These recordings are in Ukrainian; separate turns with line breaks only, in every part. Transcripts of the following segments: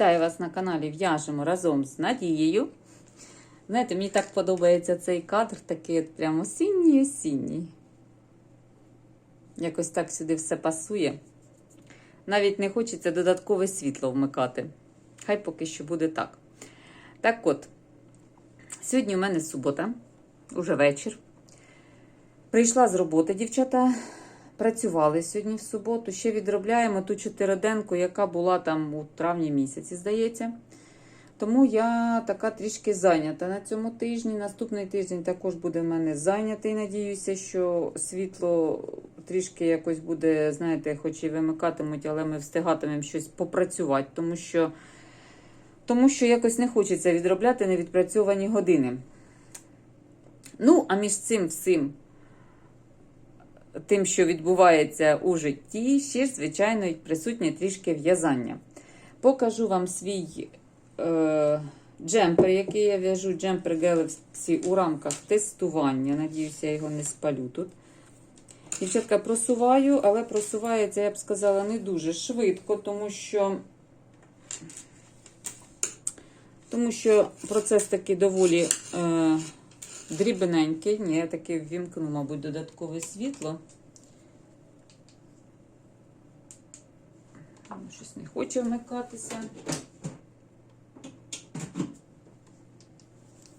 Вітаю вас на каналі В'яжемо разом з Надією. Знаєте, мені так подобається цей кадр, такий прям осінній-осінній. Якось так сюди все пасує. Навіть не хочеться додаткове світло вмикати. Хай поки що буде так. Так от, сьогодні у мене субота, уже вечір. Прийшла з роботи, дівчата. Працювали сьогодні в суботу. Ще відробляємо ту чотириденку, яка була там у травні місяці, здається. Тому я така трішки зайнята на цьому тижні. Наступний тиждень також буде в мене зайнятий. Надіюся, що світло трішки якось буде, знаєте, хоч і вимикатимуть, але ми встигатимемо щось попрацювати, тому що, тому що якось не хочеться відробляти невідпрацьовані години. Ну, а між цим всім тим, що відбувається у житті, ще ж, звичайно, присутнє трішки в'язання. Покажу вам свій е, джемпер, який я в'яжу, джемпер Galaxy у рамках тестування. Надіюся, я його не спалю тут. Дівчатка, просуваю, але просувається, я б сказала, не дуже швидко, тому що. Тому що процес такий доволі е, дрібненький. Ні, я таки ввімкну, мабуть, додаткове світло. Щось не хоче вмикатися.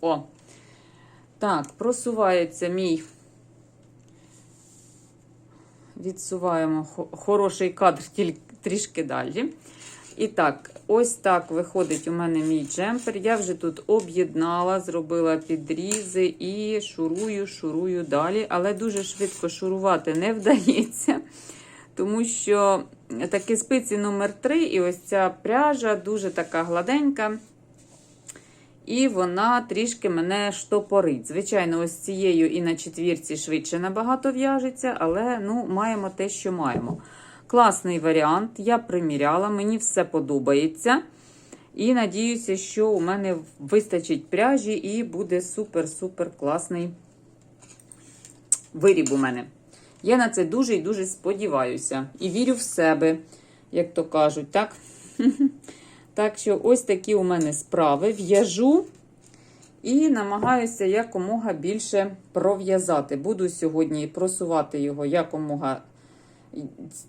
О! Так, просувається мій. Відсуваємо хороший кадр трішки далі. І так, ось так виходить у мене мій джемпер. Я вже тут об'єднала, зробила підрізи і шурую, шурую далі. Але дуже швидко шурувати не вдається, тому що такі спиці номер 3 і ось ця пряжа дуже така гладенька. І вона трішки мене штопорить. Звичайно, ось цією і на четвірці швидше набагато в'яжеться, але ну, маємо те, що маємо. Класний варіант, я приміряла, мені все подобається. І надіюся, що у мене вистачить пряжі і буде супер-супер класний виріб у мене. Я на це дуже і дуже сподіваюся. І вірю в себе, як то кажуть, так? Так що, ось такі у мене справи. В'яжу і намагаюся якомога більше пров'язати. Буду сьогодні просувати його якомога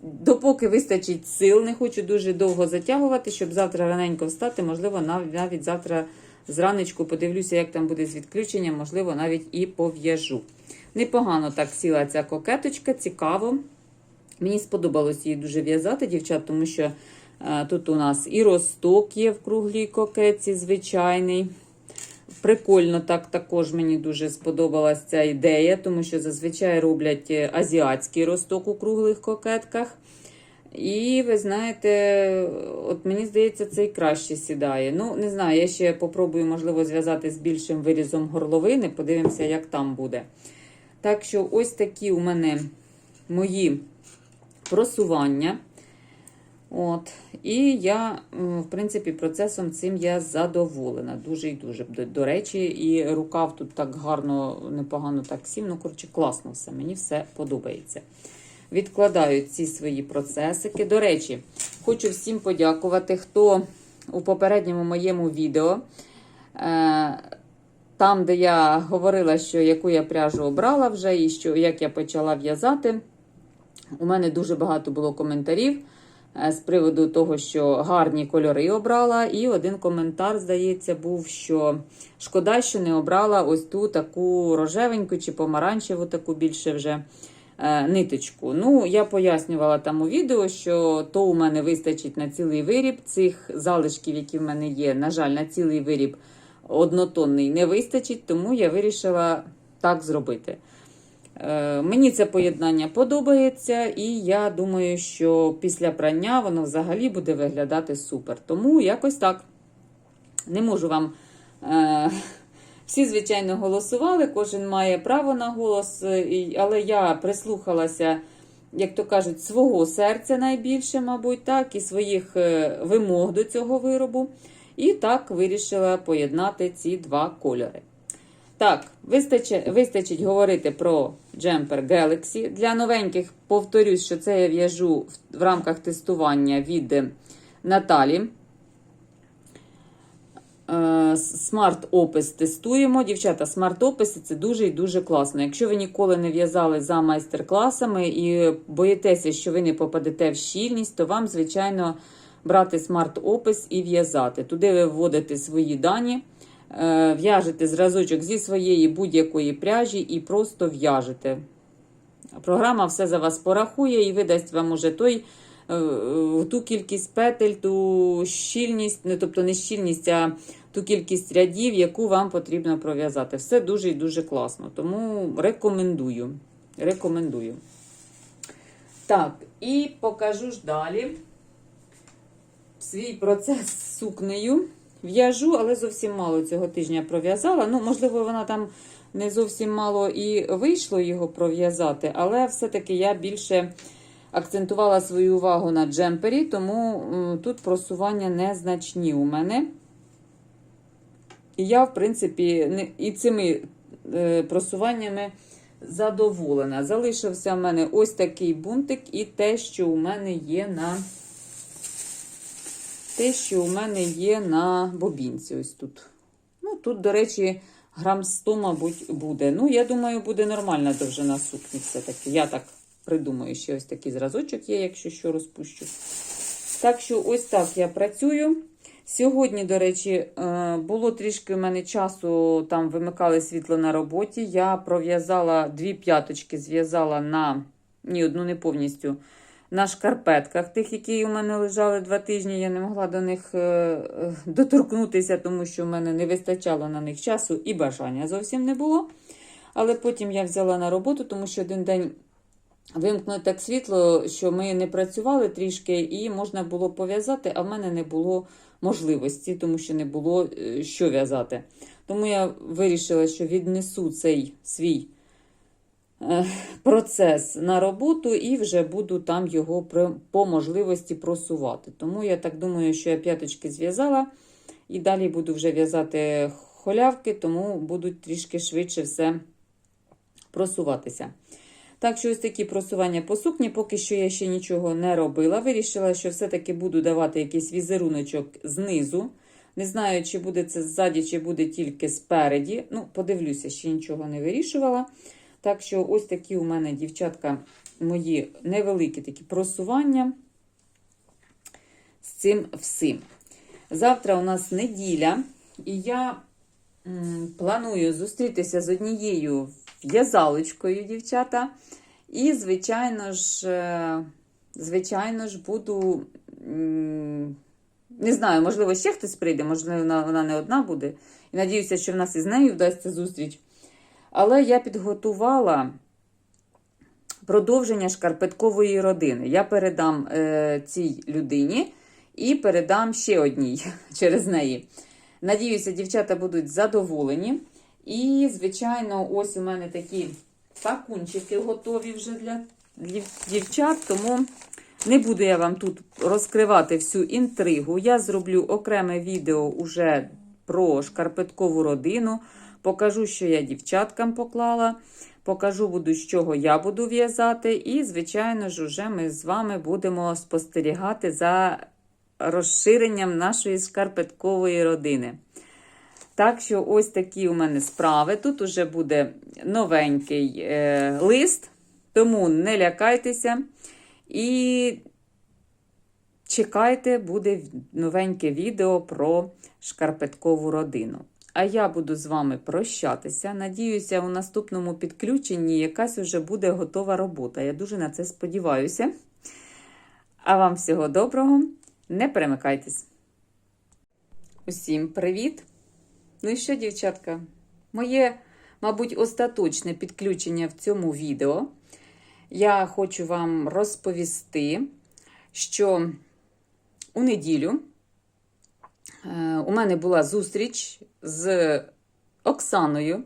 допоки вистачить сил, не хочу дуже довго затягувати, щоб завтра раненько встати. Можливо, нав- навіть завтра зранечку подивлюся, як там буде з відключенням, можливо, навіть і пов'яжу. Непогано так сіла ця кокеточка, цікаво. Мені сподобалось її дуже в'язати, дівчат, тому що е, тут у нас і росток є в круглій кокетці, звичайний. Прикольно, так також мені дуже сподобалась ця ідея, тому що зазвичай роблять е, азіатський росток у круглих кокетках. І ви знаєте, от мені здається, цей краще сідає. Ну, не знаю, я ще попробую, можливо, зв'язати з більшим вирізом горловини, подивимося, як там буде. Так що, ось такі у мене мої просування. От. І я, в принципі, процесом цим я задоволена. Дуже і дуже. До, до речі, і рукав тут так гарно, непогано так сів. Ну, коротше, класно все. Мені все подобається. Відкладаю ці свої процесики. До речі, хочу всім подякувати, хто у попередньому моєму відео. Е, там, де я говорила, що яку я пряжу обрала вже, і що як я почала в'язати, у мене дуже багато було коментарів з приводу того, що гарні кольори обрала. І один коментар, здається, був, що шкода, що не обрала ось ту таку рожевеньку чи помаранчеву, таку більше вже е, ниточку. Ну, я пояснювала там у відео, що то у мене вистачить на цілий виріб. Цих залишків, які в мене є, на жаль, на цілий виріб однотонний не вистачить, тому я вирішила так зробити. Е, Мені це поєднання подобається, і я думаю, що після прання воно взагалі буде виглядати супер. Тому якось так. Не можу вам. Е, всі, звичайно, голосували, кожен має право на голос, е, але я прислухалася, як то кажуть, свого серця найбільше, мабуть, так, і своїх вимог до цього виробу. І так вирішила поєднати ці два кольори. Так, вистачить, вистачить говорити про джемпер Galaxy. Для новеньких повторюсь, що це я в'яжу в, в рамках тестування від Наталі. Е, Смарт-опис тестуємо. Дівчата, смарт-описи це дуже і дуже класно. Якщо ви ніколи не в'язали за майстер-класами і боїтеся, що ви не попадете в щільність, то вам, звичайно, брати смарт-опис і в'язати. Туди ви вводите свої дані, в'яжете зразочок зі своєї будь-якої пряжі і просто в'яжете. Програма все за вас порахує і видасть вам уже той. е, Ту кількість петель, ту щільність, не тобто не щільність, а ту кількість рядів, яку вам потрібно пров'язати. Все дуже і дуже класно. Тому рекомендую. Рекомендую. Так, і покажу ж далі свій процес з сукнею. В'яжу, але зовсім мало цього тижня пров'язала. Ну, можливо, вона там не зовсім мало і вийшло його пров'язати, але все-таки я більше акцентувала свою увагу на джемпері, тому тут просування незначні у мене. І я, в принципі, не, і цими е, просуваннями задоволена. Залишився в мене ось такий бунтик і те, що у мене є на те, що у мене є на бобінці. Ось тут. Ну, тут, до речі, грам 100, мабуть, буде. Ну, я думаю, буде нормальна довжина сукні все-таки. Я так придумаю, ще ось такий зразочок є, якщо що розпущу. Так що, ось так я працюю. Сьогодні, до речі, е, було трішки в мене часу, там вимикали світло на роботі. Я пров'язала дві п'яточки, зв'язала на ні, одну не повністю. На шкарпетках, тих, які у мене лежали два тижні, я не могла до них е, е, доторкнутися, тому що в мене не вистачало на них часу і бажання зовсім не було. Але потім я взяла на роботу, тому що один день вимкнули так світло, що ми не працювали трішки, і можна було пов'язати, а в мене не було можливості, тому що не було е, що в'язати. Тому я вирішила, що віднесу цей свій процес на роботу і вже буду там його по можливості просувати. Тому я так думаю, що я п'яточки зв'язала і далі буду вже в'язати холявки, тому будуть трішки швидше все просуватися. Так що ось такі просування по сукні, поки що я ще нічого не робила. Вирішила, що все-таки буду давати якийсь візеруночок знизу. Не знаю, чи буде це ззаді, чи буде тільки спереді. Ну, подивлюся, ще нічого не вирішувала. Так що, ось такі у мене, дівчатка, мої невеликі такі просування з цим всім. Завтра у нас неділя, і я планую зустрітися з однією в'язалочкою, дівчата. І, звичайно ж, е, звичайно ж, буду. Не знаю, можливо, ще хтось прийде, можливо, вона не одна буде. І надіюся, що в нас із нею вдасться зустріч. Але я підготувала продовження шкарпеткової родини. Я передам е, цій людині і передам ще одній через неї. Надіюся, дівчата будуть задоволені. І, звичайно, ось у мене такі пакунчики готові вже для дівчат, тому не буду я вам тут розкривати всю інтригу. Я зроблю окреме відео уже про шкарпеткову родину. Покажу, що я дівчаткам поклала. Покажу, буду, з чого я буду в'язати. І, звичайно ж, уже ми з вами будемо спостерігати за розширенням нашої шкарпеткової родини. Так що, ось такі у мене справи. Тут уже буде новенький е, лист, тому не лякайтеся. І чекайте, буде новеньке відео про шкарпеткову родину. А я буду з вами прощатися. Надіюся, у наступному підключенні якась уже буде готова робота. Я дуже на це сподіваюся. А вам всього доброго, не перемикайтесь. Усім привіт! Ну і що, дівчатка? Моє, мабуть, остаточне підключення в цьому відео. Я хочу вам розповісти, що у неділю е, у мене була зустріч з Оксаною.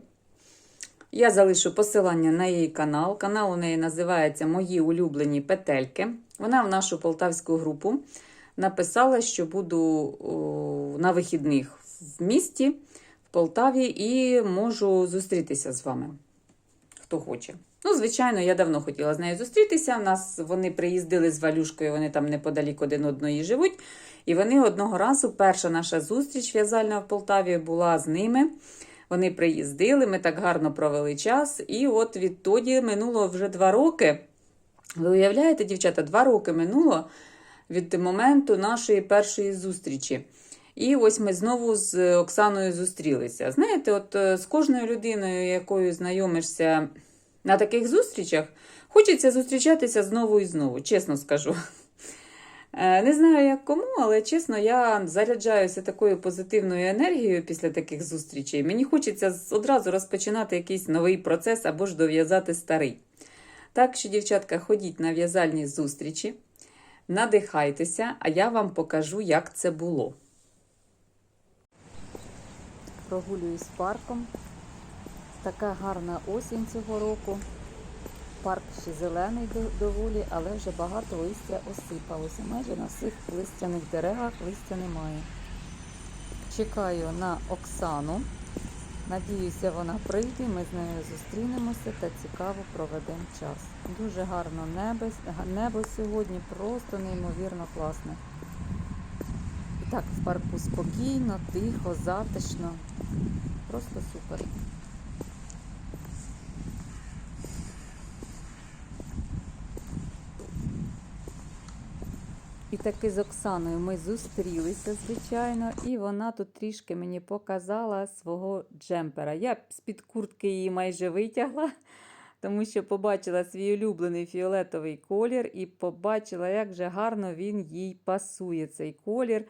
Я залишу посилання на її канал. Канал у неї називається Мої улюблені петельки. Вона в нашу полтавську групу написала, що буду на вихідних в місті, в Полтаві, і можу зустрітися з вами, хто хоче. Ну, звичайно, я давно хотіла з нею зустрітися. У нас вони приїздили з Валюшкою, вони там неподалік один одної живуть. І вони одного разу, перша наша зустріч в'язальна в Полтаві була з ними. Вони приїздили, ми так гарно провели час. І от відтоді минуло вже два роки. Ви уявляєте, дівчата, два роки минуло від моменту нашої першої зустрічі. І ось ми знову з Оксаною зустрілися. Знаєте, от е, з кожною людиною, якою знайомишся на таких зустрічах, хочеться зустрічатися знову і знову, чесно скажу. Е, Не знаю, як кому, але чесно, я заряджаюся такою позитивною енергією після таких зустрічей. Мені хочеться одразу розпочинати якийсь новий процес або ж дов'язати старий. Так що, дівчатка, ходіть на в'язальні зустрічі, надихайтеся, а я вам покажу, як це було. Прогулююсь парком. Така гарна осінь цього року. Парк ще зелений доволі, але вже багато листя осипалося. Майже на всіх листяних деревах листя немає. Чекаю на Оксану. Надіюся, вона прийде, ми з нею зустрінемося та цікаво проведемо час. Дуже гарно небо, небо сьогодні, просто неймовірно класне. І так, в парку спокійно, тихо, затишно. Просто супер. І таки з Оксаною ми зустрілися, звичайно, і вона тут трішки мені показала свого джемпера. Я з-під куртки її майже витягла, тому що побачила свій улюблений фіолетовий колір і побачила, як же гарно він їй пасує, цей колір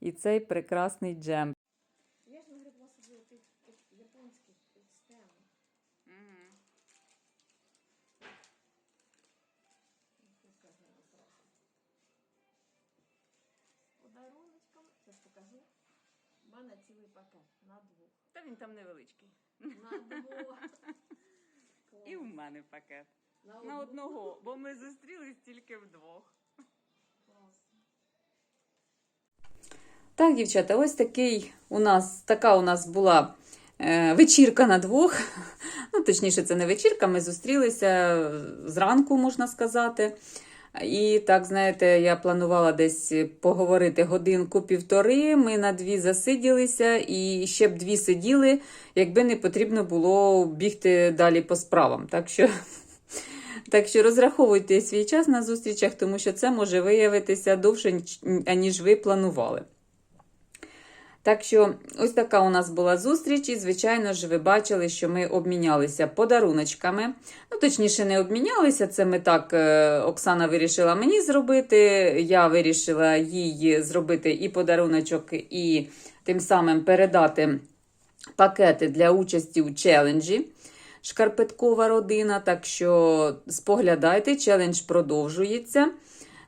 і цей прекрасний джемпер.
Подаруночком, зараз покажу. У мене цілий пакет на двох.
Та він там невеличкий.
На двох.
І у мене пакет.
На,
На одного, бо ми зустрілись тільки вдвох. Так, дівчата, ось такий у нас, така у нас була е, вечірка на двох. Ну, точніше, це не вечірка, ми зустрілися зранку, можна сказати. І так, знаєте, я планувала десь поговорити годинку-півтори. Ми на дві засиділися і ще б дві сиділи, якби не потрібно було бігти далі по справам. Так що, так що розраховуйте свій час на зустрічах, тому що це може виявитися довше, ніж- аніж ви планували. Так що, ось така у нас була зустріч, і, звичайно ж, ви бачили, що ми обмінялися подаруночками. Ну, точніше, не обмінялися. Це ми так, е, Оксана вирішила мені зробити. Я вирішила їй зробити і подаруночок, і тим самим передати пакети для участі у челенджі. Шкарпеткова родина. Так що споглядайте, челендж продовжується.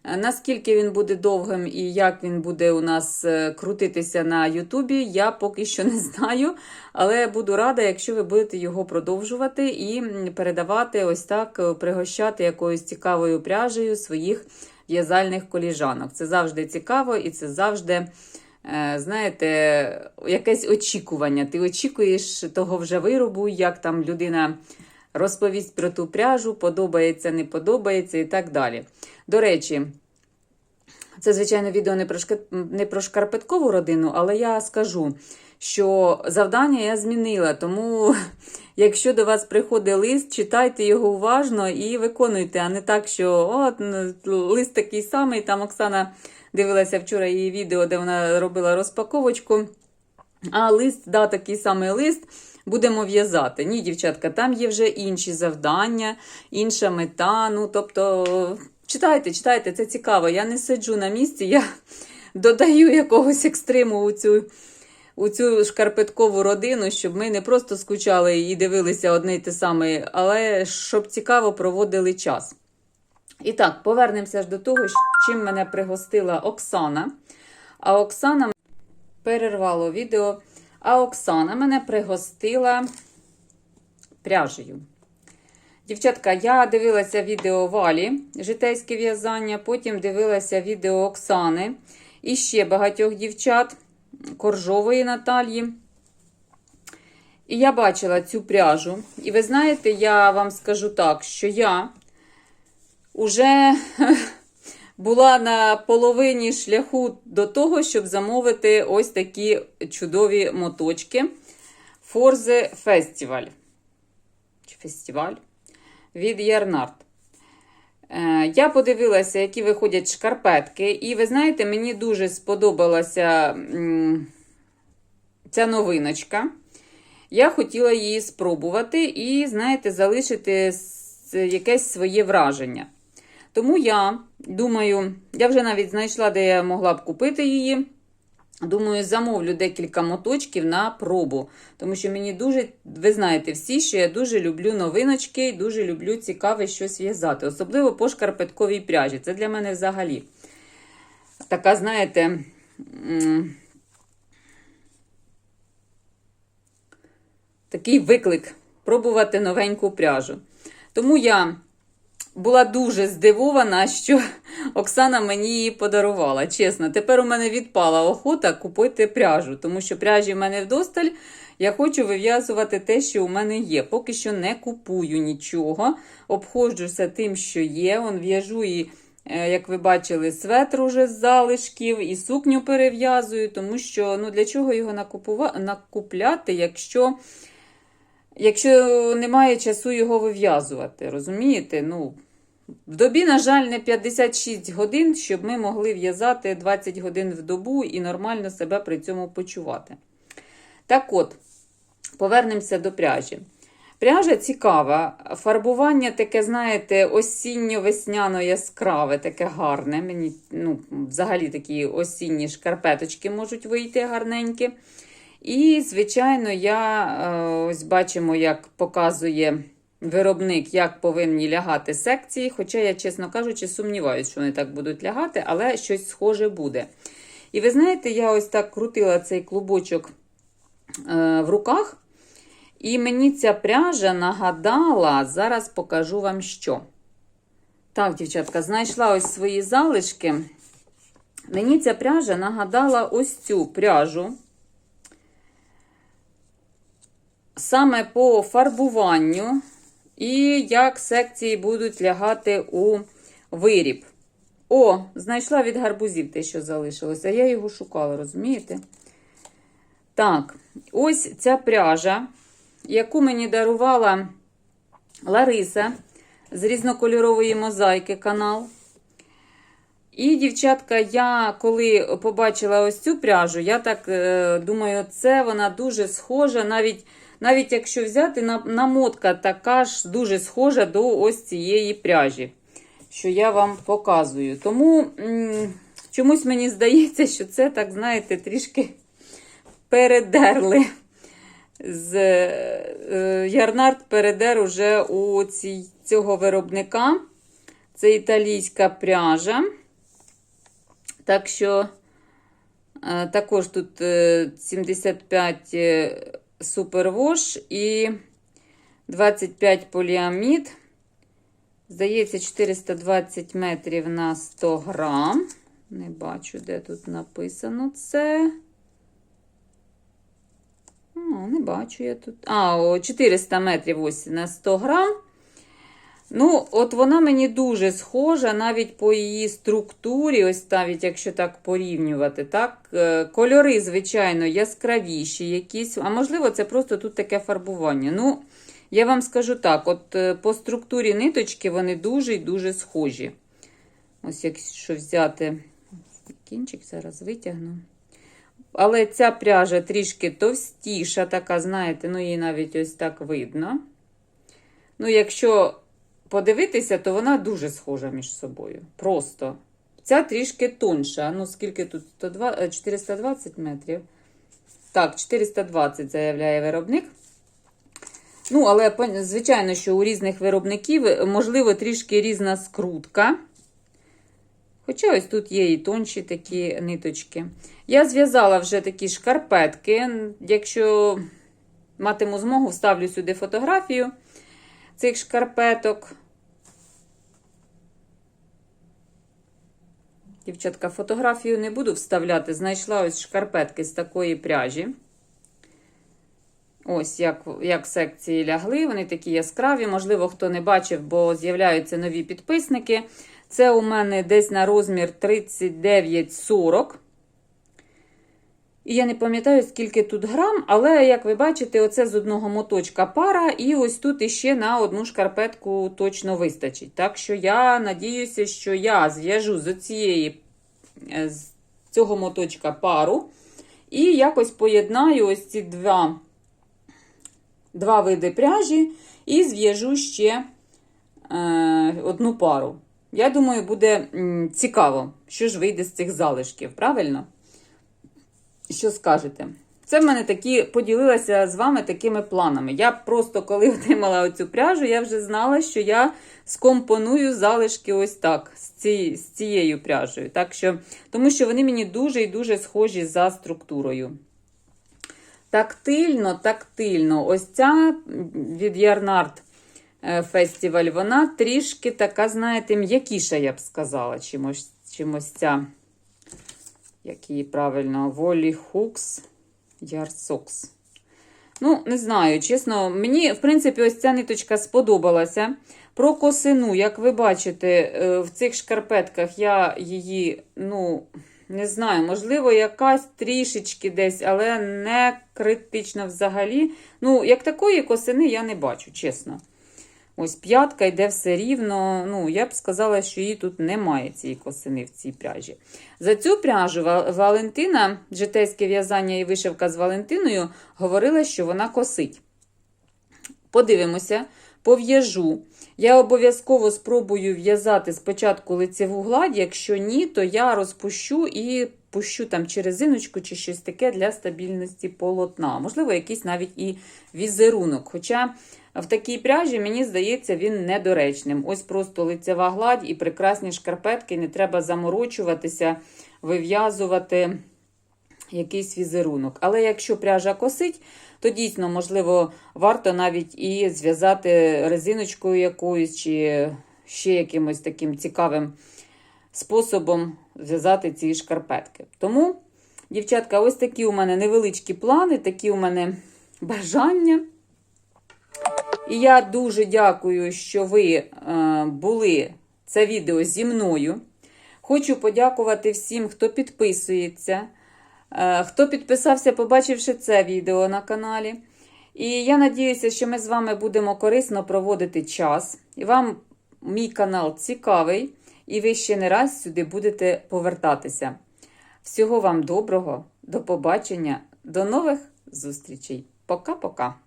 Е, Наскільки він буде довгим і як він буде у нас е, крутитися на Ютубі, я поки що не знаю. Але буду рада, якщо ви будете його продовжувати і передавати ось так, е, пригощати якоюсь цікавою пряжею своїх в'язальних коліжанок. Це завжди цікаво і це завжди, знаєте, якесь очікування. Ти очікуєш того вже виробу, як там людина розповість про ту пряжу, подобається, не подобається і так далі. До речі, це, звичайно, відео не про, не про шкарпеткову родину, але я скажу, що завдання я змінила. Тому, якщо до вас приходить лист, читайте його уважно і виконуйте, а не так, що от лист такий самий. Там Оксана дивилася вчора її відео, де вона робила розпаковочку. А лист, да, такий самий лист. Будемо в'язати. Ні, дівчатка, там є вже інші завдання, інша мета. Ну, тобто, читайте, читайте, це цікаво. Я не сиджу на місці, я додаю якогось екстриму у цю, у цю шкарпеткову родину, щоб ми не просто скучали і дивилися одне й те саме, але щоб цікаво проводили час. І так, повернемося ж до того, чим мене пригостила Оксана. А Оксана перервало відео. А Оксана мене пригостила пряжею. Дівчатка, я дивилася відео Валі, житейське в'язання, потім дивилася відео Оксани і ще багатьох дівчат, Коржової Наталії. І я бачила цю пряжу. І ви знаєте, я вам скажу так, що я уже була на половині шляху до того, щоб замовити ось такі чудові моточки. Форзе Фестиваль. Фестиваль від Ярнард. Е, Я подивилася, які виходять шкарпетки, і ви знаєте, мені дуже сподобалася ця новиночка. Я хотіла її спробувати і, знаєте, залишити якесь своє враження. Тому я думаю, я вже навіть знайшла, де я могла б купити її. Думаю, замовлю декілька моточків на пробу. Тому що мені дуже, ви знаєте всі, що я дуже люблю новиночки і дуже люблю цікаве щось в'язати. Особливо по шкарпетковій пряжі. Це для мене взагалі така, знаєте, такий виклик пробувати новеньку пряжу. Тому я була дуже здивована, що Оксана мені її подарувала. Чесно, тепер у мене відпала охота купити пряжу, тому що пряжі в мене вдосталь. Я хочу вив'язувати те, що у мене є. Поки що не купую нічого. Обходжуся тим, що є. Он в'яжу і, е, як ви бачили, светр уже з залишків, і сукню перев'язую, тому що ну, для чого його накупляти, якщо. Якщо немає часу його вив'язувати, розумієте? Ну, в добі, на жаль, не 56 годин, щоб ми могли в'язати 20 годин в добу і нормально себе при цьому почувати. Так от, повернемося до пряжі. Пряжа цікава. Фарбування таке, знаєте, осінньо-весняно яскраве, таке гарне. Мені ну, взагалі такі осінні шкарпеточки можуть вийти гарненькі. І, звичайно, я е, ось бачимо, як показує виробник, як повинні лягати секції. Хоча я, чесно кажучи, сумніваюся, що вони так будуть лягати, але щось схоже буде. І ви знаєте, я ось так крутила цей клубочок е, в руках. І мені ця пряжа нагадала, зараз покажу вам що. Так, дівчатка, знайшла ось свої залишки. Мені ця пряжа нагадала ось цю пряжу. Саме по фарбуванню і як секції будуть лягати у виріб. О, знайшла від гарбузів те, що залишилося. Я його шукала, розумієте? Так, ось ця пряжа, яку мені дарувала Лариса з різнокольорової мозаїки канал. І, дівчатка, я коли побачила ось цю пряжу, я так е, думаю, це вона дуже схожа, навіть навіть якщо взяти намотка така ж дуже схожа до ось цієї пряжі, що я вам показую. Тому чомусь мені здається, що це, так, знаєте, трішки передерли. З е, Ярнард передер уже у цій, цього виробника. Це італійська пряжа. Так що е, також тут е, 75 е, супервош і 25 поліамід. Здається, 420 метрів на 100 грам. Не бачу, де тут написано це. О, не бачу я тут. А, 400 метрів ось на 100 грам. Ну, от вона мені дуже схожа, навіть по її структурі, ось навіть якщо так порівнювати, так, е, кольори, звичайно, яскравіші якісь, а можливо, це просто тут таке фарбування. Ну, я вам скажу так: от е, по структурі ниточки вони дуже і дуже схожі. Ось, якщо взяти кінчик, зараз витягну. Але ця пряжа трішки товстіша, така, знаєте, ну її навіть ось так видно. Ну, якщо подивитися, то вона дуже схожа між собою. Просто. Ця трішки тонша. Ну, скільки тут? 102, е, 420 метрів. Так, 420 заявляє виробник. Ну, але, звичайно, що у різних виробників, е, можливо, трішки різна скрутка. Хоча ось тут є і тонші такі ниточки. Я зв'язала вже такі шкарпетки. Якщо матиму змогу, вставлю сюди фотографію цих шкарпеток. Дівчатка, фотографію не буду вставляти. Знайшла ось шкарпетки з такої пряжі. Ось як, як секції лягли, вони такі яскраві. Можливо, хто не бачив, бо з'являються нові підписники. Це у мене десь на розмір 39-40. І я не пам'ятаю, скільки тут грам, але, як ви бачите, оце з одного моточка пара, і ось тут іще на одну шкарпетку точно вистачить. Так що я надіюся, що я зв'яжу з цієї е, з цього моточка пару. І якось поєднаю ось ці два, два види пряжі і зв'яжу ще е, одну пару. Я думаю, буде цікаво, що ж вийде з цих залишків, правильно? Що скажете? Це в мене такі поділилася з вами такими планами. Я просто, коли отримала оцю пряжу, я вже знала, що я скомпоную залишки ось так, з, ці, з цією пряжею. Так що, тому що вони мені дуже і дуже схожі за структурою. Тактильно, тактильно. Ось ця від Ярнард фестиваль, вона трішки така, знаєте, м'якіша, я б сказала, чимось, чимось ця як її правильно, Волі Хукс Ярсокс. Ну, не знаю, чесно, мені, в принципі, ось ця ниточка сподобалася. Про косину, як ви бачите, е, в цих шкарпетках я її, ну, не знаю, можливо, якась трішечки десь, але не критично взагалі. Ну, як такої косини я не бачу, чесно. Ось п'ятка йде все рівно. Ну, я б сказала, що її тут немає цієї косини в цій пряжі. За цю пряжу Валентина, житейське в'язання і вишивка з Валентиною, говорила, що вона косить. Подивимося, пов'яжу. Я обов'язково спробую в'язати спочатку лицеву гладь. Якщо ні, то я розпущу і пущу там чи резиночку, чи щось таке для стабільності полотна. Можливо, якийсь навіть і візерунок. Хоча в такій пряжі, мені здається, він недоречним. Ось просто лицева гладь і прекрасні шкарпетки, не треба заморочуватися, вив'язувати якийсь візерунок. Але якщо пряжа косить, то дійсно, можливо, варто навіть і зв'язати резиночкою якоюсь, чи ще якимось таким цікавим способом зв'язати ці шкарпетки. Тому, дівчатка, ось такі у мене невеличкі плани, такі у мене бажання. І я дуже дякую, що ви е, були це відео зі мною. Хочу подякувати всім, хто підписується, е, хто підписався, побачивши це відео на каналі. І я надіюся, що ми з вами будемо корисно проводити час. І вам мій канал цікавий, і ви ще не раз сюди будете повертатися. Всього вам доброго, до побачення, до нових зустрічей. Пока-пока.